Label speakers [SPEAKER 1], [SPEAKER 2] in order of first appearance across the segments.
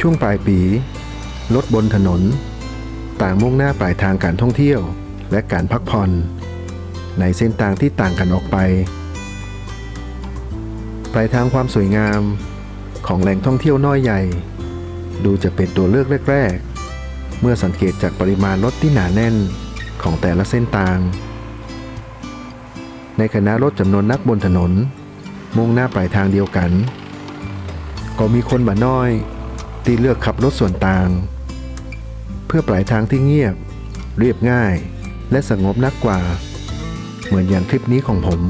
[SPEAKER 1] ช่วงปลายปี รถบนถนน ต่างมุ่งหน้าปลายทางการท่องเที่ยวและการพักผ่อน ในเส้นทางที่ต่างกันออกไป ปลายทางความสวยงามของแหล่งท่องเที่ยวน้อยใหญ่ ดูจะเป็นตัวเลือกแรก ๆ เมื่อสังเกตจากปริมาณรถที่หนาแน่นของแต่ละเส้นทาง ในคณะรถจำนวนนักบนถนน มุ่งหน้าปลายทางเดียวกัน ก็มีคนบ่น้อย ที่เลือกขับรถส่วนต่าง เพื่อปลายทางที่เงียบ เรียบง่าย และสงบนักกว่า เหมือนอย่างคลิปนี้ของผม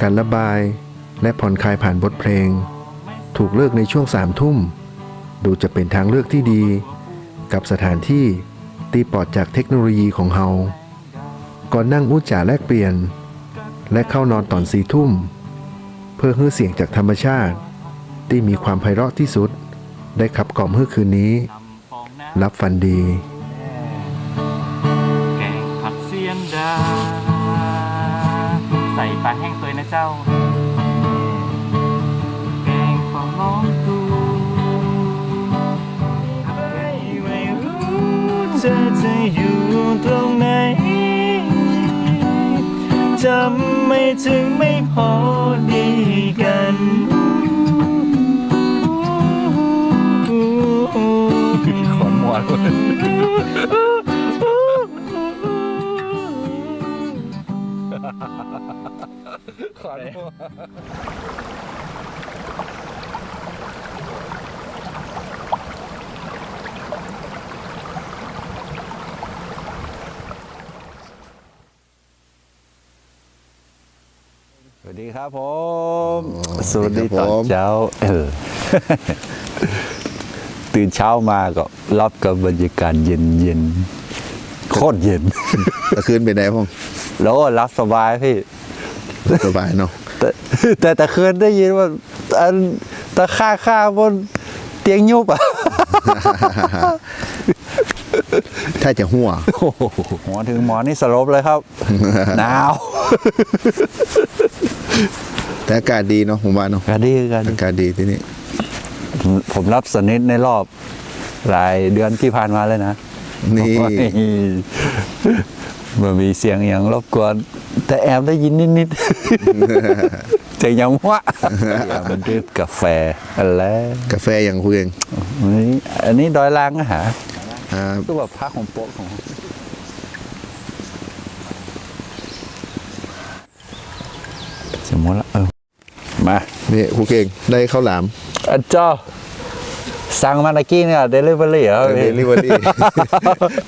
[SPEAKER 2] การ
[SPEAKER 1] ระบายและผ่อนคลายผ่านบทเพลง ถูกเลือกในช่วงสามทุ่ม ดูจะเป็นทางเลือกที่ดี กับสถานที่ตีปลอดจากเทคโนโลยีของเฮาก่อนนั่งอู้จ่าแลกเปลี่ยน และเข้านอนตอนสี่ทุ่ม เพื่อฮื้อเสียงจากธรรมชาติ ที่มีความไพเราะที่สุด ได้ขับกล่อมฮื้อคืนนี้ รับฟันดี
[SPEAKER 2] ปลาแห้งตัวนะเจ้าแกงฟองน้องตูไม่รู้เธอจะอยู่ตรงไหนจำไม่ถึงไม่พอดีกันขอนหมวดขอนห มวด
[SPEAKER 3] สวัสดีครับผม สวัสดี
[SPEAKER 4] ค
[SPEAKER 3] ต
[SPEAKER 4] รั
[SPEAKER 3] อบ
[SPEAKER 4] ผ
[SPEAKER 3] น
[SPEAKER 4] ม
[SPEAKER 3] เช้าเออตื่นเช้ามาก็รับกับบรรยากาศเย็นเย็นๆโคตรเย็น
[SPEAKER 4] ตะคืนเป็นไงพ่อง
[SPEAKER 3] แล้วก็รับสบายพี่
[SPEAKER 4] สบายเนาะ
[SPEAKER 3] แต่แต่แต่คืนได้ยินว่าอันตะค่าค่าบนเตียงยุบอะ
[SPEAKER 4] ถ้าจะหัว
[SPEAKER 3] โอ้โหหมอถึงหมอนี่สลบเลยครับหนาว
[SPEAKER 4] แต่อากาศดีเนาะผมว่าเนาะ
[SPEAKER 3] กันดีกัน
[SPEAKER 4] อากาศดีที่นี่
[SPEAKER 3] ผมผมรับสนิทในรอบหลายเดือนที่ผ่านมาเลยนะ
[SPEAKER 4] นี่
[SPEAKER 3] โอ้ยมันมีเสียงอย่างรบกวน แต่แอบได้ยินนิดๆจะยังวะอย่ามันดื่มกาแฟอะไร
[SPEAKER 4] กาแฟอย่างคุยเอง
[SPEAKER 3] นี่อันนี้ดอยลางนะฮะ
[SPEAKER 4] อ่า
[SPEAKER 3] ก็แบบพักของโป๊ะของสมมติละเออมา
[SPEAKER 4] นี่ครูเก่งได้ข้าวหลาม
[SPEAKER 3] อาจารย์ สั่งมาตะกี้เนี่ยเดลิเวอรี่เหรอ
[SPEAKER 4] เดลิเวอรี่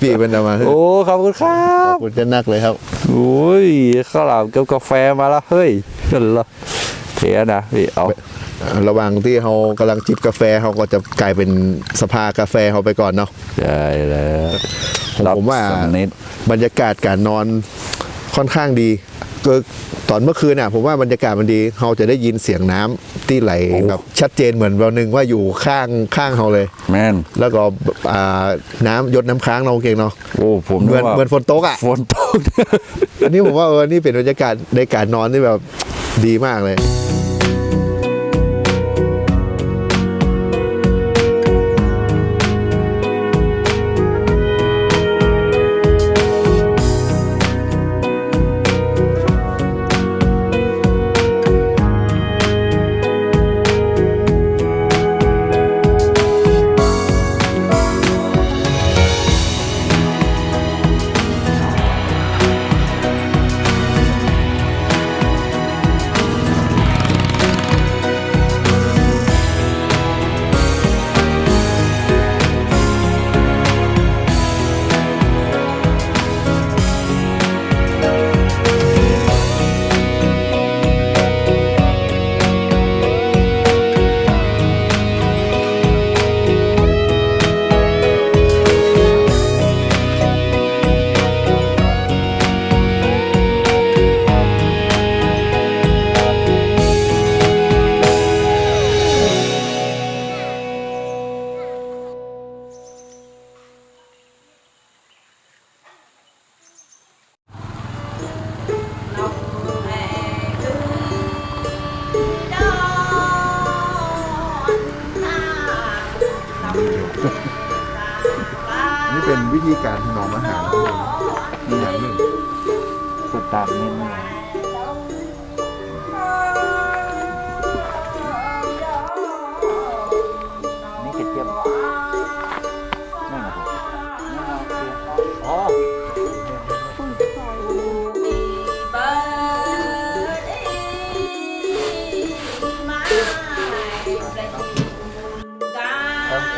[SPEAKER 4] พี่เป็นเอามาให้
[SPEAKER 3] โอ้ขอบคุณครั
[SPEAKER 4] ข
[SPEAKER 3] บ
[SPEAKER 4] อบคุณจะนักเลยครับ
[SPEAKER 3] โอ้ยข้าวหลามกับกาแฟมาแล้วเฮ้ยนั่นเหรอเทียนะพี่เอา
[SPEAKER 4] ระหว่างที่เขากำลังจิบกาแฟเขาก็จะกลายเป็นสภากาแฟเขาไปก่อนเนาะ
[SPEAKER 3] ได้แล้ว
[SPEAKER 4] ผมว่า
[SPEAKER 3] รับสนิท
[SPEAKER 4] บรรยากาศการนอนค่อนข้างดี ก็ตอนเมื่อคืนน่ะผมว่าบรรยากาศมันดีเราจะได้ยินเสียงน้ำที่ไหลแบบชัดเจนเหมือนเรานึงว่าอยู่ข้างข้างเราเลย
[SPEAKER 2] แมน
[SPEAKER 4] แล้วก็อ่าน้ำหยดน้ำค้างเราเก่งเนาะ
[SPEAKER 2] โอ้ผม
[SPEAKER 4] เหมือน
[SPEAKER 2] ว่า
[SPEAKER 4] เหมือนฝนตกอะ
[SPEAKER 2] ฝนตก
[SPEAKER 4] อันนี้ผมว่าเออนี่เป็นบรรยากาศในการนอนที่แบบดีมากเลย นี่เป็นวิธีการถนอมอาหารอย่างหนึ่ง
[SPEAKER 3] สตาร์ทนี่นะนี่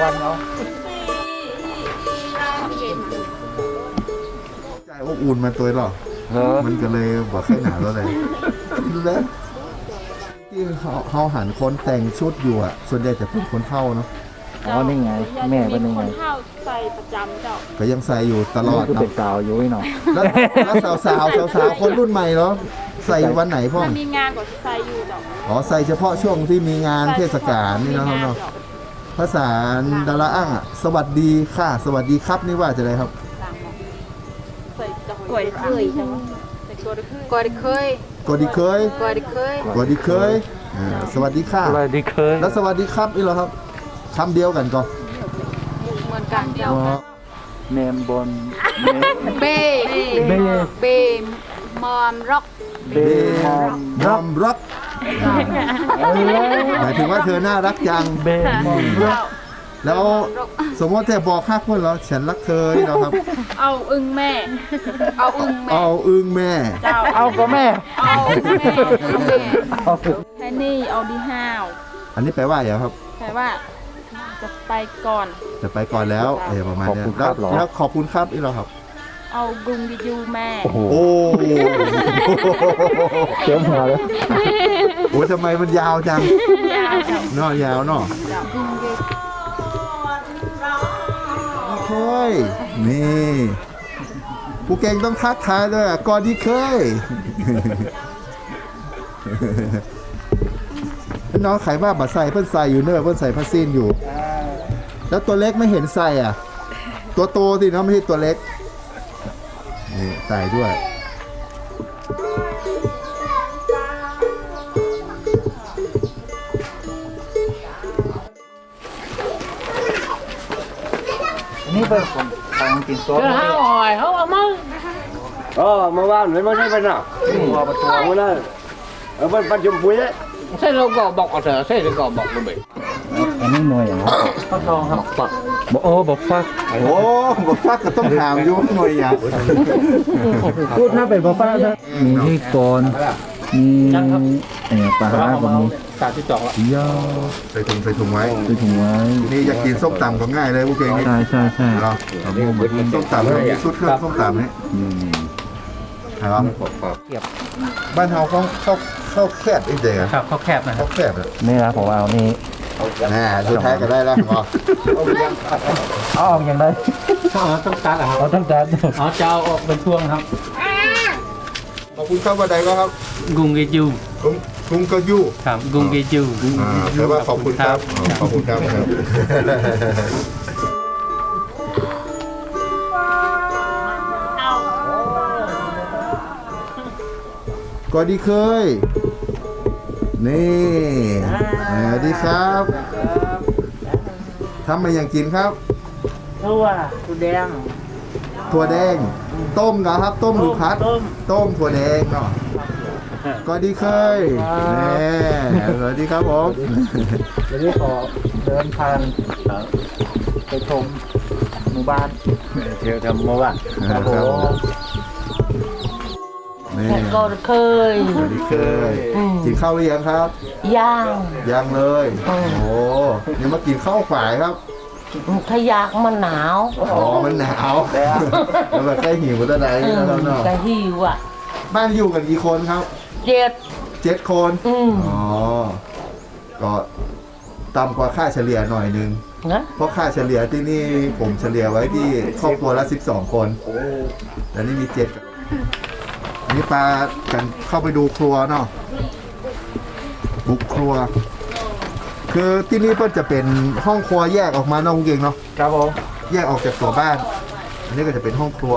[SPEAKER 3] ควันเนาะ
[SPEAKER 4] ใจอบอุ่นมาตัวหรอ
[SPEAKER 2] เออ
[SPEAKER 4] มันก็เลยบอกให้หนาวแล้วเลยแล้วที่เขาเขาหันคนแต่งชุดอยู่อะ ส่วนใหญ่จะเป็นคนเท่าเนาะ
[SPEAKER 3] อ๋อนี่ไง แม่เป็นยังไง
[SPEAKER 5] คนเท่าใส่ประจำเจ้า
[SPEAKER 4] ก็ยังใส่อยู่ตลอด
[SPEAKER 3] คือ
[SPEAKER 4] เนาะ
[SPEAKER 3] เป็นสาวอยู่ไว้หน่อย
[SPEAKER 4] แล้วแล้วสาวสาวสาวสาวๆคนรุ่นใหม่เนาะใส่วันไหนพ่อ
[SPEAKER 5] ถ้ามีงานก็จะใส่อยู่เจ้า
[SPEAKER 4] อ๋อใส่เฉพาะช่วงที่มีงานเทศกาลนี่เนาะครับเนาะ ภาษาดาราอ้างอะสวัสดีค่ะ สวัสดีครับนี่ว่าจะอะไรครับ
[SPEAKER 5] ใส่จะกล้วยเคยจังใส่กล้วยเคย
[SPEAKER 6] กอดเคย
[SPEAKER 4] กดดีเคย
[SPEAKER 6] กอดเคย
[SPEAKER 4] กดดีเคยอ่าสวัสดีค่ะ
[SPEAKER 3] อะไรดีเคย
[SPEAKER 4] แล้วสวัสดีครับนี่เหรอครับคำเดียวกันก่อน
[SPEAKER 6] เหมือนกันเดียว
[SPEAKER 4] อ๋อ
[SPEAKER 3] เนมบนเนม
[SPEAKER 6] เบ
[SPEAKER 3] เบ
[SPEAKER 6] เบมอมร็อก
[SPEAKER 3] เบมอม
[SPEAKER 4] มอมรัก หมายถึงว่าเธอน่ารักจัง
[SPEAKER 3] เบมอมร็อก
[SPEAKER 4] แล้วสมมติเธอบอกฮักคนเหรอฉันรักเธอนี่เหรอครับ
[SPEAKER 5] เอาอึ้งแม่
[SPEAKER 6] เอาอึ้งแม่
[SPEAKER 4] เอาอึ้งแม่
[SPEAKER 5] เจ้า
[SPEAKER 3] เอาก็แม่
[SPEAKER 6] เอาแม่เอาแม่
[SPEAKER 3] เอา
[SPEAKER 5] แค่นี้เอาดีห้าว
[SPEAKER 4] อันนี้แปลว่าอย่างครับ
[SPEAKER 5] แปลว่าจะไปก่อน
[SPEAKER 4] จะไปก่อนแล้วอะไรประมาณเนี้ย
[SPEAKER 3] ขอบคุณครั
[SPEAKER 4] แล้ว
[SPEAKER 3] บเหรอ
[SPEAKER 4] แล้วขอบคุณครับนี่เหรอครับ
[SPEAKER 5] เอากรุงวิยูแม่
[SPEAKER 3] โอ้โห
[SPEAKER 4] โอ้
[SPEAKER 3] เสียงหัวเลย
[SPEAKER 4] โหทำไมมันยาวจัง
[SPEAKER 5] ยาวเจ้า
[SPEAKER 4] เนาะยาวเนาะ
[SPEAKER 6] กึ่งเก
[SPEAKER 4] ดีเคยนี่ผู้เก่งต้องทักทายด้วยอะก่อนดีเคย น้องไขว่าบัดใส่เพิ่นใส่อยู่เนอะเพิ่นใส่ผ้าสิ้นอยู่ แล้วตัวเล็กไม่เห็นใส่อะ ตัวโตสิเนาะไม่ใช่ตัวเล็ก นี่ใส่ด้วย
[SPEAKER 3] อันนี้เป็นคนทางกินโซ่
[SPEAKER 7] ห้าหอยเขาเอามา
[SPEAKER 8] เออเมื่อวานไม่ใช่เป็นอะ
[SPEAKER 3] หัวประตู
[SPEAKER 8] เอาเลยเออมันปัจจุบันเนี่ย
[SPEAKER 7] ใช่เราก็บอกเอาเถอะใช่เราก็บอกเราไป
[SPEAKER 3] อันนี้หน่วยอย่างไรฟักทองครับฟัก บอกโอ้บอกฟัก
[SPEAKER 4] โอ้บอกฟักก็ต้องถามอยู่หน่วยอย่าง
[SPEAKER 3] พูดถ้าเป็นบอกฟักนะมีที่กรมีเอ่อปลาร้าบะหมี่
[SPEAKER 7] ตาที่จอกละ
[SPEAKER 3] ย่อ
[SPEAKER 4] ใส่ถุงใส่ถุงไว้
[SPEAKER 3] คือถุงไว้
[SPEAKER 4] นี่อยากกินส้มตำก็ง่ายเลยพวกเก่งนี่
[SPEAKER 3] ใช่ใช่ใช่
[SPEAKER 4] เหรอส้มตำนี่ชุดเครื่องส้มตำนี่
[SPEAKER 3] อืม
[SPEAKER 4] ครับบ้านเฮาเขาเขาเขาแคบอีกเด็กอะ
[SPEAKER 7] ครับเขาแคบนะครั
[SPEAKER 4] เขา
[SPEAKER 7] บ
[SPEAKER 4] แคบอะ
[SPEAKER 3] นี่นะผมเอานี่
[SPEAKER 4] แน่สุดท้ายก็ได้แล้วหมอ
[SPEAKER 3] เอาออกอย่างไร
[SPEAKER 7] อ๋อต้องการเหรอครับ
[SPEAKER 3] เอาตั้งแต่
[SPEAKER 7] อ๋อจะเอาออกเป็นช่วงครับ
[SPEAKER 3] เอ
[SPEAKER 4] บคุณครับว่าใดก็ครับ
[SPEAKER 7] กุงเกจู
[SPEAKER 4] กรุงกรุงก็ยู่
[SPEAKER 7] ครับกุงเกจู
[SPEAKER 4] อ่าแปลว่าขอบคุณครับอ๋อขอบคุณครับครับก็ดีเคย นี่สวัสดีครับทำมาอย่างกินครับ
[SPEAKER 7] ตัวตัวแดง
[SPEAKER 4] ถั่วแดง ต้มเหรอครับ ต้มหรือพัด
[SPEAKER 7] ต้ม
[SPEAKER 4] ต้มถั่วแดงเนาะก็ดีเคยนี่สวัสดีครับผม
[SPEAKER 3] วันนี้ขอเดินผ่านไปชมหมู่บ้าน
[SPEAKER 2] เที่ยวทำมาว่า
[SPEAKER 4] ครับผม นี่
[SPEAKER 9] ก็เคย
[SPEAKER 4] สวัสดีเคยกินข้าวหรือยังครับ
[SPEAKER 9] ย่าง
[SPEAKER 4] ยังเลย โอ้โหนี่มากินข้าวฝ่ายครับ
[SPEAKER 9] ถ้าอยากมันหนาว
[SPEAKER 4] อ๋อมันหนาวแล้วแบบใกล้หิวตะได
[SPEAKER 9] เออ
[SPEAKER 4] แล้วเนาะ
[SPEAKER 9] กะหิวอะ
[SPEAKER 4] บ้านอยู่กันกี่คนครับ
[SPEAKER 9] เจ็ด
[SPEAKER 4] เจ็ดคน
[SPEAKER 9] อืม
[SPEAKER 4] อ๋อ ก็ต่ำกว่าค่าเฉลี่ยหน่อยนึง
[SPEAKER 9] นะ
[SPEAKER 4] เพราะค่าเฉลี่ยที่นี่ผมเฉลี่ยไว้ที่ครอบครัวละ 12 คน แต่นี่มีเจ็ดอั นนี้ปลากันเข้าไปดูครัวเนาะบุกครัว คือที่นี่เพิ่นจะเป็นห้องครัวแยกออกมาเนอกเก่งเนาะ
[SPEAKER 3] ครับผม
[SPEAKER 4] แยกออกจากตัวบ้าน อันนี้ก็จะเป็นห้องครัว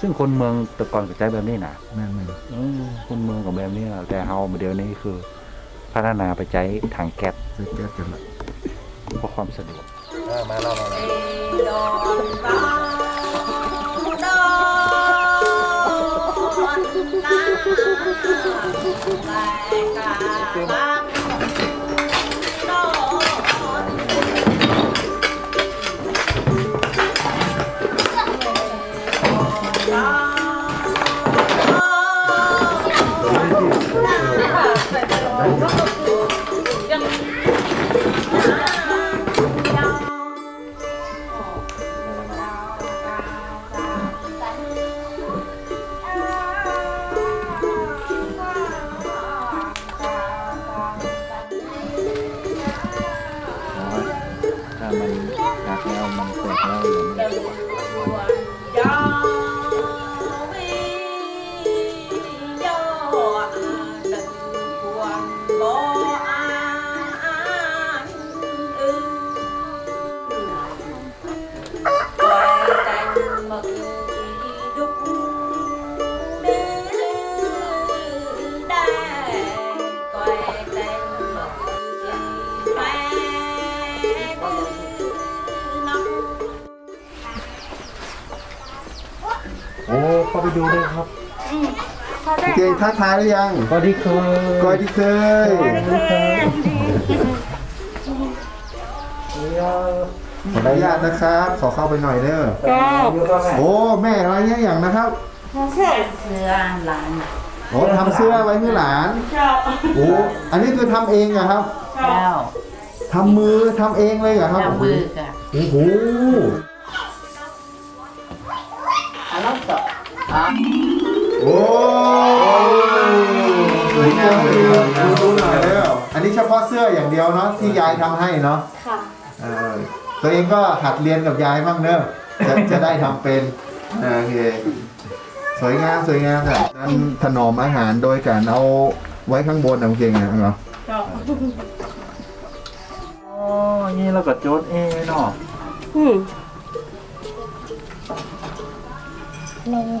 [SPEAKER 3] ซึ่งคนเมืองแต่ก่อนก็ใช้แบบนี้นะ
[SPEAKER 4] แม่น
[SPEAKER 3] เออคนเมืองกับแบบนี้นะแต่เฮาเดี๋ยวนี้คือ พัฒนาไปใช้ถังแก๊ส
[SPEAKER 4] ๆซื้อแก๊สกันละ
[SPEAKER 3] เพื่อความสะดวก ถ้
[SPEAKER 4] เก่งทักทายหรือยัง
[SPEAKER 3] ก็ที่เคย
[SPEAKER 4] ก้อยที่เคยขออนุญาตนะครับ ขอเข้าไปหน่อยเด้อโอ้แม่อะไรเนี่ยอย่างนะครับ
[SPEAKER 9] เสื้อหลาน
[SPEAKER 4] โอ้ทำเสื้อไว้ให้หลานโอ้อันนี้คือทำเองเหรอะครับ
[SPEAKER 9] เจ้า
[SPEAKER 4] ทำมือทำเองเลยเหรอครับ
[SPEAKER 9] จับมือกัน
[SPEAKER 4] โอ้โหโอ้ สวยงามเลยดูดูหน่อยเร็วอันนี้เฉพาะเสื้ออย่างเดียวเนาะที่ยายทำให้เนาะ
[SPEAKER 5] ค่ะ
[SPEAKER 4] เออตัวเองก็หัดเรียนกับยายบ้างเนอะจะจะได้ทำเป็นอ่าโอเคสวยงามสวยงามค่ะนั้นถนอมอาหารโดยการเอาไว้ข้างบนนะโอเคไงเหรอ
[SPEAKER 3] อ๋อนี่เราก็โจทย์เองเนาะ
[SPEAKER 5] อืม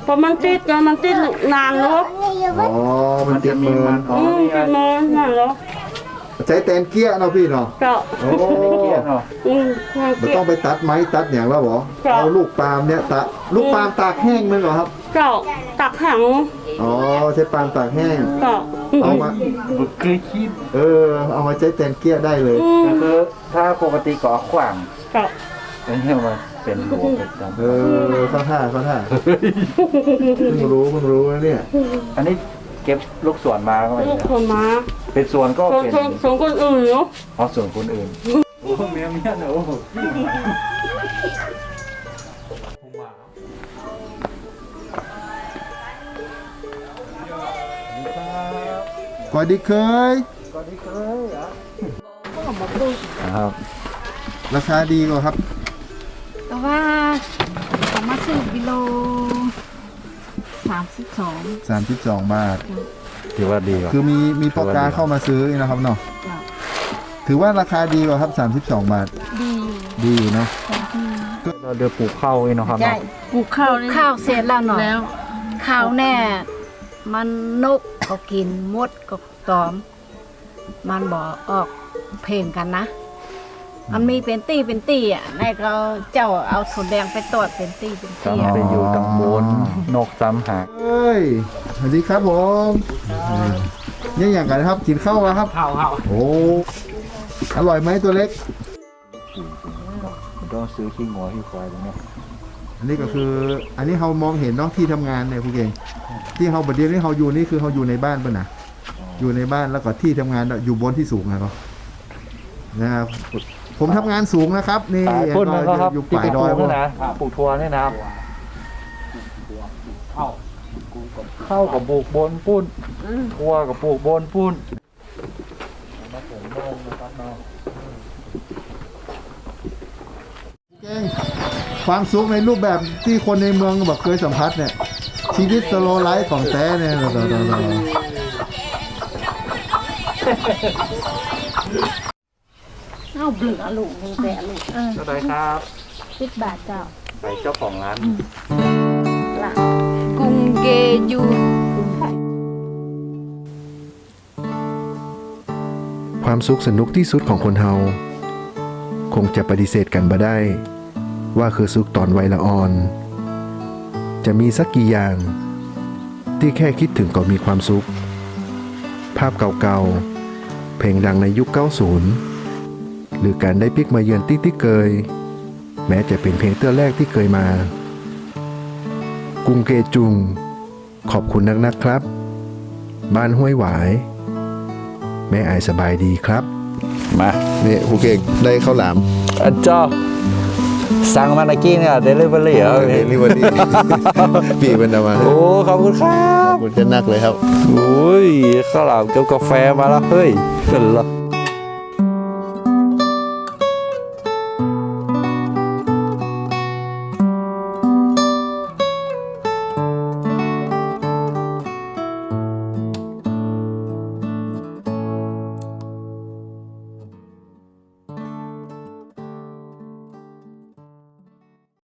[SPEAKER 5] พอมันติดนะมันติดนานแล้ว
[SPEAKER 4] อ๋อ มันติดมือ
[SPEAKER 3] อ๋อ
[SPEAKER 5] อืม
[SPEAKER 3] นี่ไง
[SPEAKER 5] ติดมานานแล้ว
[SPEAKER 4] ใช้แตนเกี้ยเนาะพี่เนาะ
[SPEAKER 5] เจ้า
[SPEAKER 4] โอ้
[SPEAKER 3] เกียร์เนาะ
[SPEAKER 5] อืมมัน
[SPEAKER 4] มัน
[SPEAKER 5] เกี่ย
[SPEAKER 4] ต้
[SPEAKER 5] ว
[SPEAKER 4] องไปตัดไม้ตัดอย่างแล้วเหรอ
[SPEAKER 5] ครับ
[SPEAKER 4] เอาลูกปาล์มเนี่ยตะลูกปาล์มตากแห้งมั้งเหรอครับ
[SPEAKER 5] เจ้าตักแข็ง
[SPEAKER 4] อ๋อใช้ปาล์มตากแห้ง
[SPEAKER 5] เจ้าอืม
[SPEAKER 4] เอามา
[SPEAKER 3] บุกเคยคิด
[SPEAKER 4] เออ เอามาใช้แตนเกี้ยได้เลย
[SPEAKER 5] อืม
[SPEAKER 3] ก็คือถ้าปกติก็ขวาง
[SPEAKER 5] เจ้า
[SPEAKER 3] อันนี้มัน เป็นหลวงเป็นจ
[SPEAKER 4] เออเข้าท่าเข้าท่าเพิ่งรู้เพิ่งรู้นะเนี่ยำ
[SPEAKER 3] อันนี้เก็บลูกสวนมาก็ไม่
[SPEAKER 5] ลูก
[SPEAKER 3] ได้
[SPEAKER 5] คนมา
[SPEAKER 3] เป็นสวนก็
[SPEAKER 5] คน
[SPEAKER 3] เป็น
[SPEAKER 5] คนสองคนอื่นเนาะ
[SPEAKER 3] เพราะสวนคนอื่น โอ้เมียเมียเนอะโอ้โห
[SPEAKER 4] สวัสดีเคย
[SPEAKER 3] ครับ
[SPEAKER 4] ราคาดีกว่าครับ
[SPEAKER 6] แต่ ว่าสามารถซื้อกิโลสามสิบสอง
[SPEAKER 4] 32บาท
[SPEAKER 3] ถือว่าดีว่ะ
[SPEAKER 4] คือมีมีพ่อค้าเข้ามาซื้อนะครับเนาะถือว่าราคาดีกว่าครับ32บาท
[SPEAKER 6] ดี
[SPEAKER 4] ดีอยู่เนาะ
[SPEAKER 3] เราเดือปลูกข้าวเองเนาะครับ
[SPEAKER 6] ใช่
[SPEAKER 10] ปลูกข้าวนี่
[SPEAKER 6] ข้าวเสร็จแล้วเนาะ
[SPEAKER 10] แล้ว
[SPEAKER 6] ข้าวแน่ มันนกก็กินมดก็ตอม มันบอกออกเพลงกันนะ มันมีเป็นตี้เป็นตี้อะนายก็เจ้าเอาถั่วแดงไปตอดเป็นตี้เป็นตี้
[SPEAKER 3] จำ
[SPEAKER 6] อะ
[SPEAKER 3] ไปอยู่ตังบนนกจำหา
[SPEAKER 4] เอ้ยสวัสดีครับผมนี่อย่างกันครับกินข้าวมาครับ
[SPEAKER 11] ข้าวข้าว
[SPEAKER 4] โอ้อร่อยไหมตัวเล็ก
[SPEAKER 3] ต้องซื้อขี้งัวขี้ควายตรงนี้
[SPEAKER 4] อันนี้ก็คือ อันนี้เรามองเห็นเนาะที่ทำงานเนี่ยคุณเก่งที่เราบัดเดียวนี้เราอยู่นี่คือเราอยู่ในบ้านป่ะนะอยู่ในบ้านแล้วก็ที่ทำงานอยู่บนที่สูงนะครับนะครับ ผมทำงานสูงนะครับนี่
[SPEAKER 3] ตายพุ่นนะ
[SPEAKER 4] ก็
[SPEAKER 3] ครับ
[SPEAKER 4] อยู่
[SPEAKER 3] ที่
[SPEAKER 4] ป่า
[SPEAKER 3] ป
[SPEAKER 4] ย
[SPEAKER 3] ลูก
[SPEAKER 4] ดอย
[SPEAKER 3] ทัว
[SPEAKER 4] พวก
[SPEAKER 3] นี่นะปลูกทัวนี่นะเข้ากับปลูกบนปุ้นทัวกับปลูกบนปุ้น
[SPEAKER 4] เก่งความสุขในรูปแบบที่คนในเมืองแบบเคยสัมผัสเนี่ย ชีวิตสโลไลฟ์ของแท้เนี่ยเราเราเรา เรา
[SPEAKER 6] เอาเบลือลูกมึงแต่ลูก
[SPEAKER 3] เท่าไหรครับ
[SPEAKER 6] สิบบาทเจ้า
[SPEAKER 3] ไปเจ้าของร้าน
[SPEAKER 6] กรุงเกยู
[SPEAKER 1] ความสุขสนุกที่สุดของคนเฮาคงจะปฏิเสธกันบ่ได้ ว่าคือสุขตอนวัยละอ่อน จะมีสักกี่อย่าง ที่แค่คิดถึงก็มีความสุข ภาพเก่าๆ เพลงดังในยุค 90 หรือการได้ปิกมาเยือนติ๊กติ๊กเกย แม้จะเป็นเพลงเตื้อแรกที่เคยมากรุงเกจุง ขอบคุณนักๆครับ บ้านห้วยหวาย แม่อายสบายดีครับ
[SPEAKER 3] มา
[SPEAKER 4] เนี่ยครูเก่งได้ข้าวหลาม
[SPEAKER 3] อันเจ้าสั่งมาตะกี้เนี่ยเดลิเวอรี่เหรอ
[SPEAKER 4] เห็นนี่วันนี้ปีเป็นเอามา
[SPEAKER 3] โอ้ขอบคุณครั
[SPEAKER 4] ข
[SPEAKER 3] บ
[SPEAKER 4] อบคุณเช่นนักเลยครับ
[SPEAKER 3] โอ้ยข้าวหลามกับกาแฟมาแล้วเฮ้ยเป็นละ